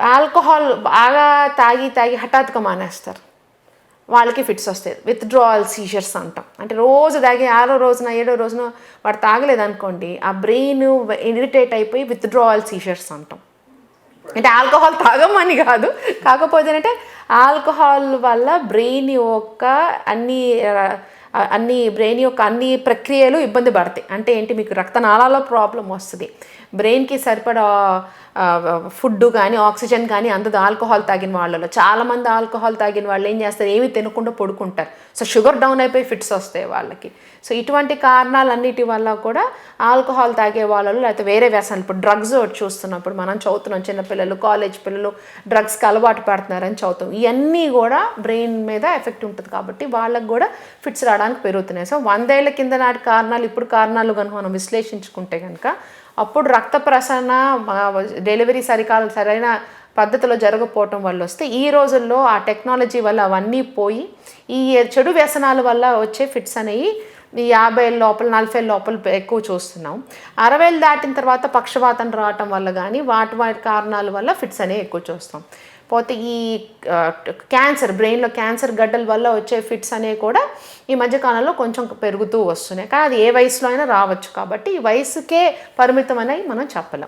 Alcohol బాగా తాగి తాగి హఠాత్తుగా మానేస్తారు. వాళ్ళకి ఫిట్స్ వస్తాయి. విత్డ్రావల్ సీజర్స్ అంటాం. అంటే రోజు తాగి ఆరో రోజున ఏడో రోజున వాడు తాగలేదు అనుకోండి ఆ బ్రెయిన్ ఇరిటేట్ అయిపోయి విత్డ్రావల్ సీజర్స్ అంటాం. అంటే ఆల్కహాల్ తాగమని కాదు. కాకపోతే అంటే ఆల్కహాల్ వల్ల బ్రెయిన్ యొక్క అన్ని అన్ని బ్రెయిన్ యొక్క అన్ని ప్రక్రియలు ఇబ్బంది పడతాయి. అంటే ఏంటి? మీకు రక్తనాళాల ప్రాబ్లం వస్తుంది. బ్రెయిన్కి సరిపడా ఫుడ్ కానీ ఆక్సిజన్ కానీ అందదు ఆల్కహాల్ తాగిన వాళ్ళలో. చాలామంది ఆల్కహాల్ తాగిన వాళ్ళు ఏం చేస్తారు? ఏమి తినకుండా పడుకుంటారు. సో షుగర్ డౌన్ అయిపోయి ఫిట్స్ వస్తాయి వాళ్ళకి. సో ఇటువంటి కారణాలన్నిటి వల్ల కూడా ఆల్కహాల్ తాగే వాళ్ళలో లేకపోతే వేరే వ్యసనాలు ఇప్పుడు డ్రగ్స్ చూస్తున్నప్పుడు మనం చదువుతున్నాం చిన్నపిల్లలు కాలేజ్ పిల్లలు డ్రగ్స్కి అలవాటు పడుతున్నారని చదువుతాం. ఇవన్నీ కూడా బ్రెయిన్ మీద ఎఫెక్ట్ ఉంటుంది కాబట్టి వాళ్ళకు కూడా ఫిట్స్ రావడానికి పెరుగుతున్నాయి. సో వందేళ్ళ కింద నాటి కారణాలు ఇప్పుడు కారణాలు కనుక మనం విశ్లేషించుకుంటే కనుక అప్పుడు రక్త ప్రసరణ డెలివరీ సరికాల సరైన పద్ధతిలో జరగకపోవటం వల్ల వస్తే ఈ రోజుల్లో ఆ టెక్నాలజీ వల్ల అవన్నీ పోయి ఈ చెడు వ్యసనాల వల్ల వచ్చే ఫిట్స్ అనేవి ఈ యాభై లోపల నలభై లోపల ఎక్కువ చూస్తున్నాం. అరవైలు దాటిన తర్వాత పక్షవాతం రావటం వల్ల కానీ వాటి వాటి కారణాల వల్ల ఫిట్స్ అనేవి ఎక్కువ చూస్తాం. పోతే ఈ క్యాన్సర్ బ్రెయిన్లో క్యాన్సర్ గడ్డల వల్ల వచ్చే ఫిట్స్ అనేవి కూడా ఈ మధ్యకాలంలో కొంచెం పెరుగుతూ వస్తున్నాయి. కానీ అది ఏ వయసులో అయినా రావచ్చు. కాబట్టి ఈ వయసుకే పరిమితం అనేది మనం చెప్పలేం.